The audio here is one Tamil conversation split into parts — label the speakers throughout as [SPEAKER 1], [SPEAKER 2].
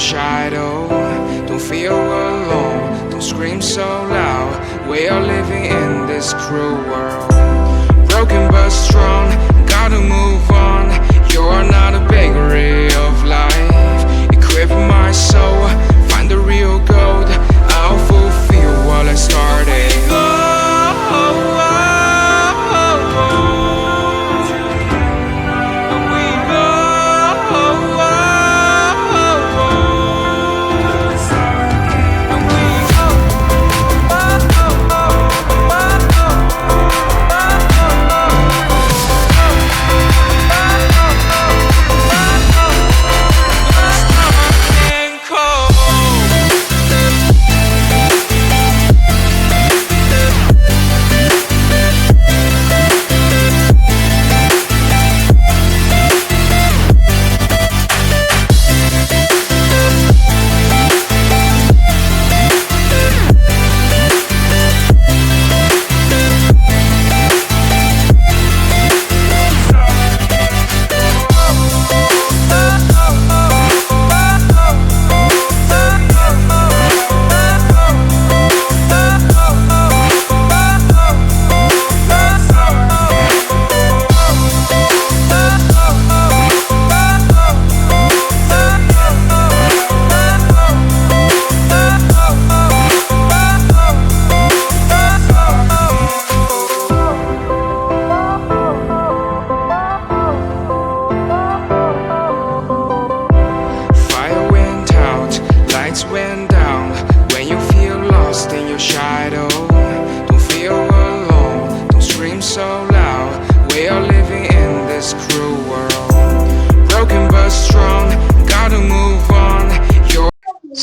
[SPEAKER 1] shadow. Don't feel alone, don't scream so loud. We are living in this cruel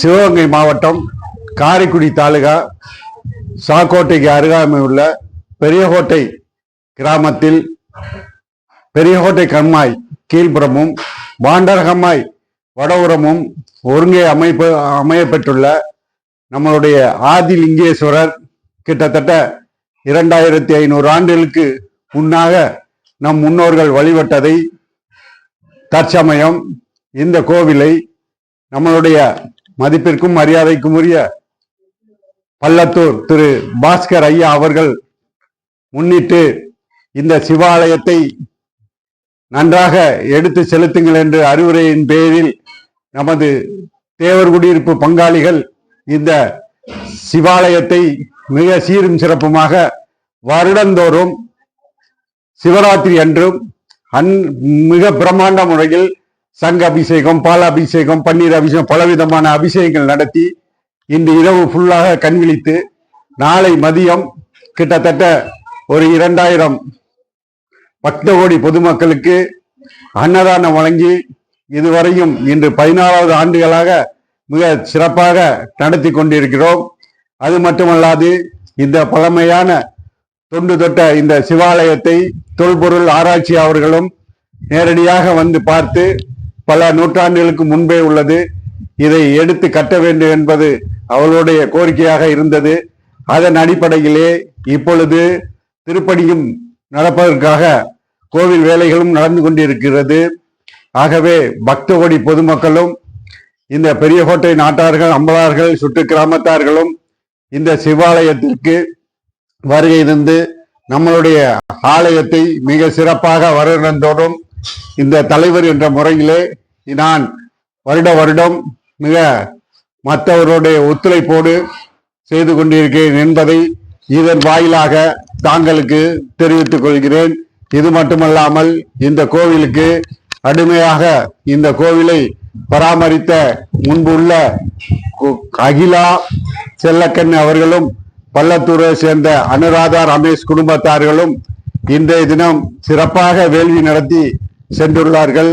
[SPEAKER 2] Sivaganga மாவட்டம் காரைக்குடி தாலுகா சாக்கோட்டைக்கு அருகாமை உள்ள பெரியகோட்டை கிராமத்தில் பெரியகோட்டை கண்மாய் கீழ்புறமும் பாண்டரகம்மாய் வடபுறமும் ஒருங்கே அமைப்பு அமையப்பெற்றுள்ள நம்மளுடைய ஆதிலிங்கேஸ்வரர் கிட்டத்தட்ட இரண்டாயிரத்தி ஐநூறு ஆண்டுகளுக்கு முன்னாக நம் முன்னோர்கள் வழிபட்டதை தற்சமயம் இந்த கோவிலை நம்மளுடைய மதிப்பிற்கும் மரியாதைக்கும் உரிய பள்ளத்தூர் திரு பாஸ்கர் ஐயா அவர்கள் முன்னிட்டு இந்த சிவாலயத்தை நன்றாக எடுத்து செலுத்துங்கள் என்று அறிவுரையின் பேரில் நமது தேவர் குடியிருப்பு பங்காளிகள் இந்த சிவாலயத்தை மிக சீரும் சிறப்புமாக வருடந்தோறும் சிவராத்திரி அன்றும் அன் மிக பிரம்மாண்ட முறையில் சங்க அபிஷேகம் பால அபிஷேகம் பன்னீர் அபிஷேகம் பலவிதமான அபிஷேகங்கள் நடத்தி இன்று இரவு ஃபுல்லாக கண்விழித்து நாளை மதியம் கிட்டத்தட்ட ஒரு இரண்டாயிரம் பக்த கோடி பொதுமக்களுக்கு அன்னதானம் வழங்கி இதுவரையும் இன்று பதினாறாவது ஆண்டுகளாக மிக சிறப்பாக நடத்தி கொண்டிருக்கிறோம். அது மட்டுமல்லாது இந்த பழமையான தொண்டு தொட்ட இந்த சிவாலயத்தை தொல்பொருள் ஆராய்ச்சி அவர்களும் நேரடியாக வந்து பார்த்து பல நூற்றாண்டுகளுக்கு முன்பே உள்ளது. இதை எடுத்து கட்ட வேண்டும் என்பது அவளுடைய கோரிக்கையாக இருந்தது. அதன் அடிப்படையிலே இப்பொழுது திருப்பணியும் நடப்பதற்காக கோவில் வேலைகளும் நடந்து கொண்டிருக்கிறது. ஆகவே பக்தகோடி பொதுமக்களும் இந்த பெரியகோட்டை நாட்டார்கள் அம்பலார்கள் சுற்று கிராமத்தார்களும் இந்த சிவாலயத்திற்கு வருகை இருந்து நம்மளுடைய ஆலயத்தை மிக சிறப்பாக வருடந்தோறும் இந்த தலைவர் என்ற முறையிலே நான் வருட வருடம் மிக மற்றவருடைய ஒத்துழைப்போடு செய்து கொண்டிருக்கிறேன் என்பதை இதன் வாயிலாக தாங்களுக்கு தெரிவித்துக் கொள்கிறேன். இது மட்டுமல்லாமல் இந்த கோவிலுக்கு அடிமையாக இந்த கோவிலை பராமரித்த முன்பு உள்ள கு- அகிலா செல்லக்கண் அவர்களும் பள்ளத்தூரை சேர்ந்த அனுராதா ரமேஷ் குடும்பத்தார்களும் இன்றைய தினம் சிறப்பாக வேள்வி நடத்தி சென்றுள்ளார்கள்.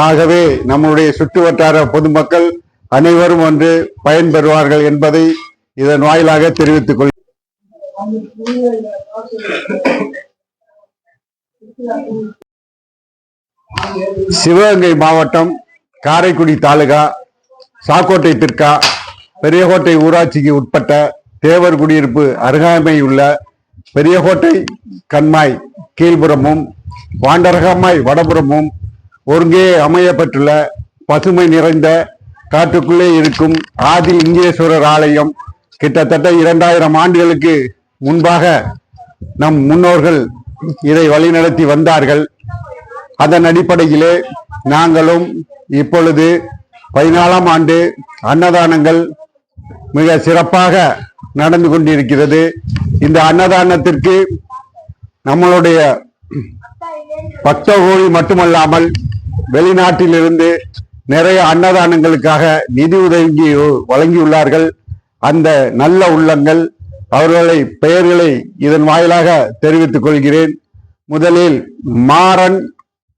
[SPEAKER 2] ஆகவே நம்முடைய சுற்றுவட்டார பொதுமக்கள் அனைவரும் வந்து பயன்பெறுவார்கள் என்பதை இதன் வாயிலாக தெரிவித்துக் கொள் சிவகங்கை மாவட்டம் காரைக்குடி தாலுகா சாக்கோட்டை திர்கா பெரியகோட்டை ஊராட்சிக்கு உட்பட்ட தேவர் குடியிருப்பு அருகாமையுள்ள பெரியகோட்டை கண்மாய் கீழ்புறமும் பாண்டரகம்மாய் வடபுறமும் ஒருங்கே அமையப்பட்டுள்ள பசுமை நிறைந்த காட்டுக்குள்ளே இருக்கும் ஆதி லிங்கேஸ்வரர் ஆலயம் கிட்டத்தட்ட இரண்டாயிரம் ஆண்டுகளுக்கு முன்பாக நம் முன்னோர்கள் இதை வழிநடத்தி வந்தார்கள். அதன் அடிப்படையிலே நாங்களும் இப்பொழுது பதினாலாம் ஆண்டு அன்னதானங்கள் மிக சிறப்பாக நடந்து கொண்டிருக்கிறது. இந்த அன்னதானத்திற்கு நம்மளுடைய பக்தகோழி மட்டுமல்லாமல் வெளிநாட்டிலிருந்து நிறைய அன்னதானங்களுக்காக நிதி உதவி வழங்கியுள்ளார்கள். அந்த நல்ல உள்ளங்கள் அவர்களை பெயர்களை இதன் வாயிலாக தெரிவித்துக் கொள்கிறேன். முதலில் மாறன்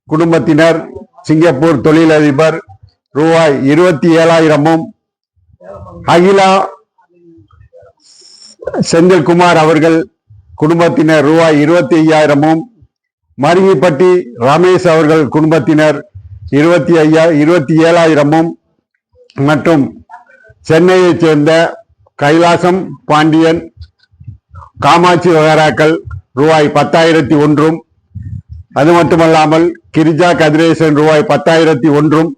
[SPEAKER 2] குடும்பத்தினர் சிங்கப்பூர் தொழிலதிபர் ரூபாய் இருபத்தி ஏழாயிரமும் அகிலா செந்தில்குமார் அவர்கள் குடும்பத்தினர் ரூபாய் இருபத்தி ஐயாயிரமும் மருங்கிப்பட்டி ரமேஷ் அவர்கள் குடும்பத்தினர் இருபத்தி ஐயா இருபத்தி ஏழாயிரமும் மற்றும் சென்னையைச் சேர்ந்த கைலாசம் பாண்டியன் காமாட்சி வகராக்கள் ரூபாய் பத்தாயிரத்தி ஒன்றும். அது மட்டுமல்லாமல் கிரிஜா கதிரேசன் ரூபாய் பத்தாயிரத்தி ஒன்றும்.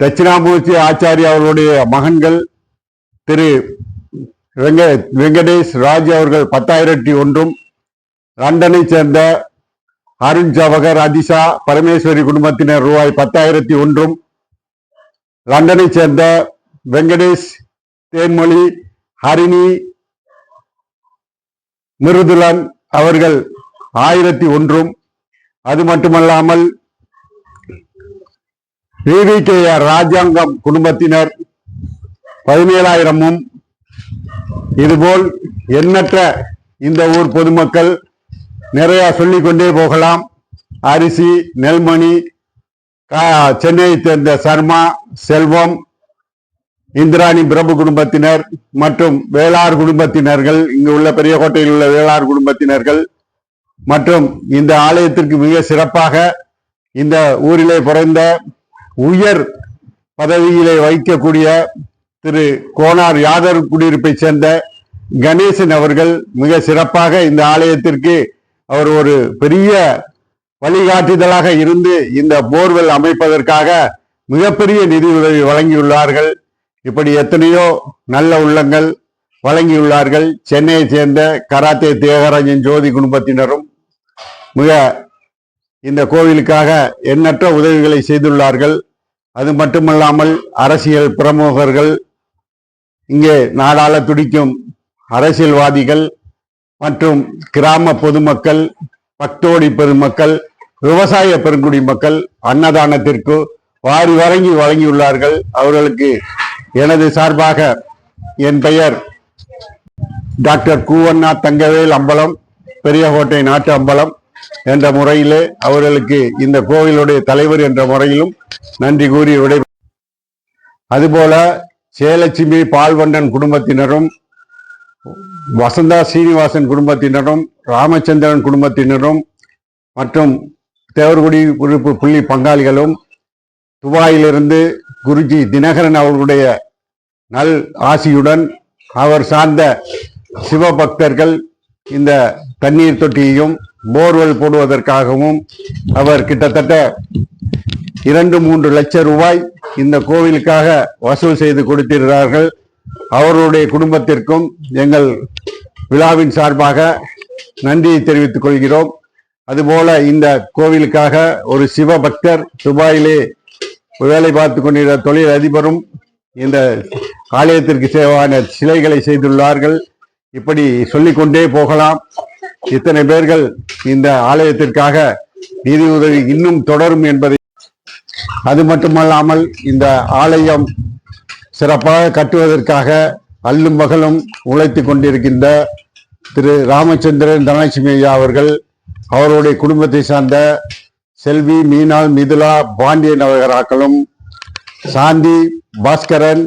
[SPEAKER 2] தட்சிணாமூர்த்தி ஆச்சாரி அவர்களுடைய மகன்கள் திரு வெங்க வெங்கடேஷ் ராஜ் அவர்கள் பத்தாயிரத்தி ஒன்றும். லண்டனை சேர்ந்த அருண் ஜவஹர் அதிஷா பரமேஸ்வரி குடும்பத்தினர் ரூபாய் பத்தாயிரத்தி ஒன்றும். லண்டனை சேர்ந்த வெங்கடேஷ் தேன்மொழி ஹரிணி மிருதுலன் அவர்கள் ஆயிரத்தி ஒன்றும். அது மட்டுமல்லாமல் விவிகேஆர் ராஜாங்கம் குடும்பத்தினர் பதினேழாயிரமும். இதுபோல் எண்ணற்ற இந்த ஊர் பொதுமக்கள் நிறைய சொல்லிக்கொண்டே போகலாம். அரிசி நெல்மணி கா- சென்னையை சேர்ந்த சர்மா செல்வம் இந்திராணி பிரபு குடும்பத்தினர் மற்றும் வேளார் குடும்பத்தினர்கள் இங்கு உள்ள பெரியகோட்டையில் உள்ள வேளார் குடும்பத்தினர்கள் மற்றும் இந்த ஆலயத்திற்கு மிக சிறப்பாக இந்த ஊரிலே பிறந்த உயர் பதவியிலே வைக்கக்கூடிய திரு கோனார் யாதவ் குடியிருப்பை சேர்ந்த கணேசன் அவர்கள் மிக சிறப்பாக இந்த ஆலயத்திற்கு அவர் ஒரு பெரிய வழிகாட்டுதலாக இருந்து இந்த போர்வெல் அமைப்பதற்காக மிகப்பெரிய நிதி உதவி வழங்கியுள்ளார்கள். இப்படி எத்தனையோ நல்ல உள்ளங்கள் வழங்கியுள்ளார்கள். சென்னையை சேர்ந்த கராத்தே தியாகராஜன் ஜோதி குடும்பத்தினரும் மிக இந்த கோவிலுக்காக எண்ணற்ற உதவிகளை செய்துள்ளார்கள். அது மட்டுமல்லாமல் அரசியல் பிரமுகர்கள் இங்கே நாடாள துடிக்கும் அரசியல்வாதிகள் மற்றும் கிராம பொதுமக்கள் பக்தோடி பெருமக்கள் விவசாய பெருங்குடி மக்கள் அன்னதானத்திற்கு வாரி வழங்கி வழங்கியுள்ளார்கள். அவர்களுக்கு எனது சார்பாக என் பெயர் டாக்டர் கூவண்ணா தங்கவேல் அம்பலம் பெரியகோட்டை நாட்டு அம்பலம் என்ற முறையிலே அவர்களுக்கு இந்த கோவிலுடைய தலைவர் என்ற முறையிலும் நன்றி கூறி விடை அதுபோல சேலட்சுமி பால்வண்டன் குடும்பத்தினரும் வசந்தா சீனிவாசன் குடும்பத்தினரும் ராமச்சந்திரன் குடும்பத்தினரும் மற்றும் தேவர்குடி உறுப்பு புள்ளி பங்காளிகளும் துபாயிலிருந்து குருஜி தினகரன் அவர்களுடைய நல் ஆசியுடன் அவர் சார்ந்த சிவபக்தர்கள் இந்த தண்ணீர் தொட்டியையும் போர்வெல் போடுவதற்காகவும் அவர் கிட்டத்தட்ட இரண்டு மூன்று லட்சம் ரூபாய் இந்த கோவிலுக்காக வசூல் செய்து கொடுத்திருக்கிறார்கள். அவர்களுடைய குடும்பத்திற்கும் எங்கள் விழாவின் சார்பாக நன்றியை தெரிவித்துக் கொள்கிறோம். அதுபோல இந்த கோவிலுக்காக ஒரு சிவபக்தர் துபாயிலே வேலை பார்த்து கொண்டிருந்த தொழில் அதிபரும் இந்த ஆலயத்திற்கு சேவான சிலைகளை செய்துள்ளார்கள். இப்படி சொல்லிக்கொண்டே போகலாம். இத்தனை பேர்கள் இந்த ஆலயத்திற்காக நிதி உதவி இன்னும் தொடரும் என்பதை அது மட்டுமல்லாமல் இந்த ஆலயம் சிறப்பாக கட்டுவதற்காக அல்லும் பகலும் உழைத்துக் கொண்டிருக்கின்ற திரு ராமச்சந்திரன் தனலட்சுமி ஐயா அவர்கள் அவருடைய குடும்பத்தை சார்ந்த செல்வி மீனாள் மிதுலா பாண்டியன் அவர்களாக்களும் சாந்தி பாஸ்கரன்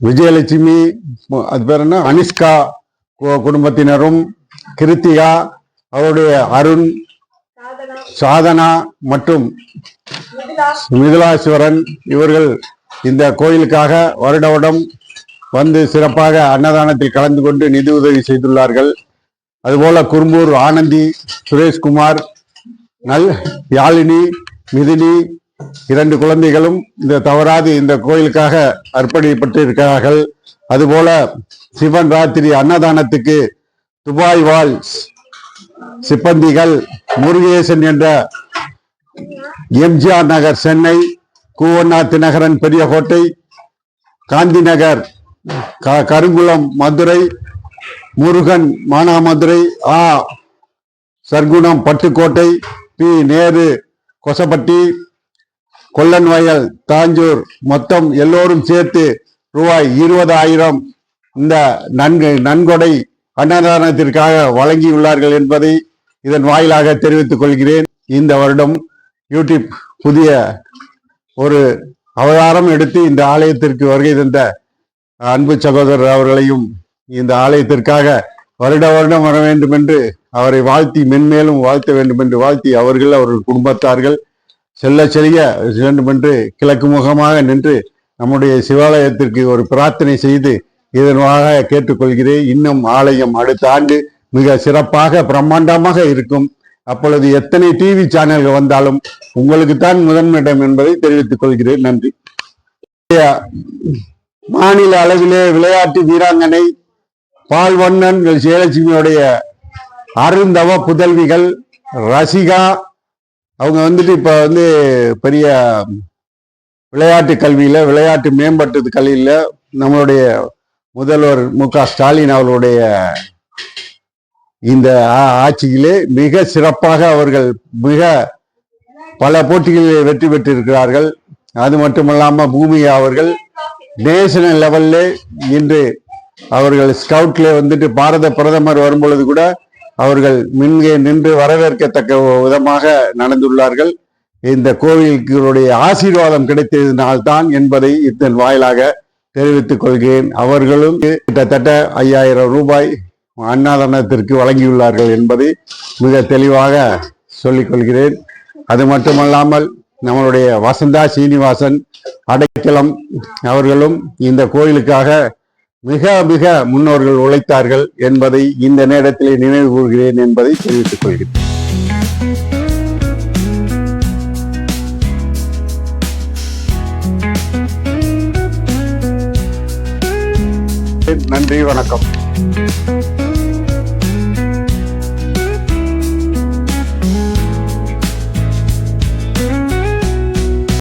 [SPEAKER 2] விஜயலட்சுமி அது பேர் என்ன? அனிஷ்கா குடும்பத்தினரும் கிருத்திகா அவருடைய அருண் சாதனா மற்றும் மிதுலாஸ்வரன் இவர்கள் இந்த கோயிலுக்காக வருட வருடம் வந்து சிறப்பாக அன்னதானத்தில் கலந்து கொண்டு நிதி உதவி செய்துள்ளார்கள். அதுபோல குறும்பூர் ஆனந்தி சுரேஷ்குமார் நல் யாழினி மிதினி இரண்டு குழந்தைகளும் இந்த தவறாது இந்த கோயிலுக்காக அர்ப்பணிப்பட்டிருக்கிறார்கள். அதுபோல சிவன் ராத்திரி அன்னதானத்துக்கு துபாய் வாழ் சிப்பந்திகள் முருகேசன் என்ற எம்ஜிஆர் நகர் சென்னை கூவநாத்து நகரன் பெரியகோட்டை காந்தி நகர் க- கருங்குளம் மதுரை முருகன் மானாமதுரை ஆ சர்க்குணம் பட்டுக்கோட்டை பி நேரு கொசப்பட்டி கொல்லன் வயல் தாஞ்சூர் மொத்தம் எல்லோரும் சேர்த்து ரூபாய் இருபதாயிரம் இந்த நன்கு நன்கொடை அன்னதானத்திற்காக வழங்கியுள்ளார்கள் என்பதை இதன் வாயிலாக தெரிவித்துக் கொள்கிறேன். இந்த வருடம் யூடியூப் புதிய ஒரு அவதாரம் எடுத்து இந்த ஆலயத்திற்கு வருகை தந்த அன்பு சகோதரர் அவர்களையும் இந்த ஆலயத்திற்காக வருட வருடம் வர வேண்டும் என்று அவரை வாழ்த்தி மென்மேலும் வாழ்த்த வேண்டும் என்று வாழ்த்தி அவர்கள் அவர்கள் குடும்பத்தார்கள் செல்ல செல்ல வேண்டும் என்று கிழக்கு முகமாக நின்று நம்முடைய சிவாலயத்திற்கு ஒரு பிரார்த்தனை செய்து இதனாக கேட்டுக்கொள்கிறேன். இன்னும் ஆலயம் அடுத்த ஆண்டு மிக சிறப்பாக பிரம்மாண்டமாக இருக்கும். அப்பொழுது எத்தனை டிவி சேனல்கள் வந்தாலும் உங்களுக்கு தான் முதன்மையிடம் என்பதை தெரிவித்துக் கொள்கிறேன். நன்றி. மாநில அளவிலே விளையாட்டு வீராங்கனை பால்வண்ணன் ஜெயலட்சுமியுடைய அருந்தவ புதல்விகள் ரசிகா அவங்க வந்துட்டு இப்ப வந்து பெரிய விளையாட்டு கல்வியில விளையாட்டு மேம்பட்டது கல்வியில நம்மளுடைய முதல்வர் மு க ஸ்டாலின் அவர்களுடைய இந்த ஆட்சியிலே மிக சிறப்பாக அவர்கள் மிக பல போட்டிகளில் வெற்றி பெற்றிருக்கிறார்கள். அது மட்டுமல்லாமல் பூமியா அவர்கள் நேஷனல் லெவல்ல இன்று அவர்கள் ஸ்கவுட்ல வந்துட்டு பாரத பிரதமர் வரும்பொழுது கூட அவர்கள் மின்கே நின்று வரவேற்கத்தக்க விதமாக நடந்துள்ளார்கள். இந்த கோவிலுடைய ஆசீர்வாதம் கிடைத்ததினால்தான் என்பதை இதன் வாயிலாக தெரிவித்துக் கொள்கிறேன். அவர்களும் கிட்டத்தட்ட ஐயாயிரம் ரூபாய் அன்னதானத்திற்கு வழங்கியுள்ளார்கள் என்பதை மிக தெளிவாக சொல்லிக் கொள்கிறேன். அது மட்டுமல்லாமல் நம்மளுடைய வசந்தா சீனிவாசன் அடைக்கலம் அவர்களும் இந்த கோயிலுக்காக மிக மிக முன்னோர்கள் உழைத்தார்கள் என்பதை இந்த நேரத்திலே நினைவு கூறுகிறேன் என்பதை தெரிவித்துக் கொள்கிறேன். நன்றி வணக்கம்.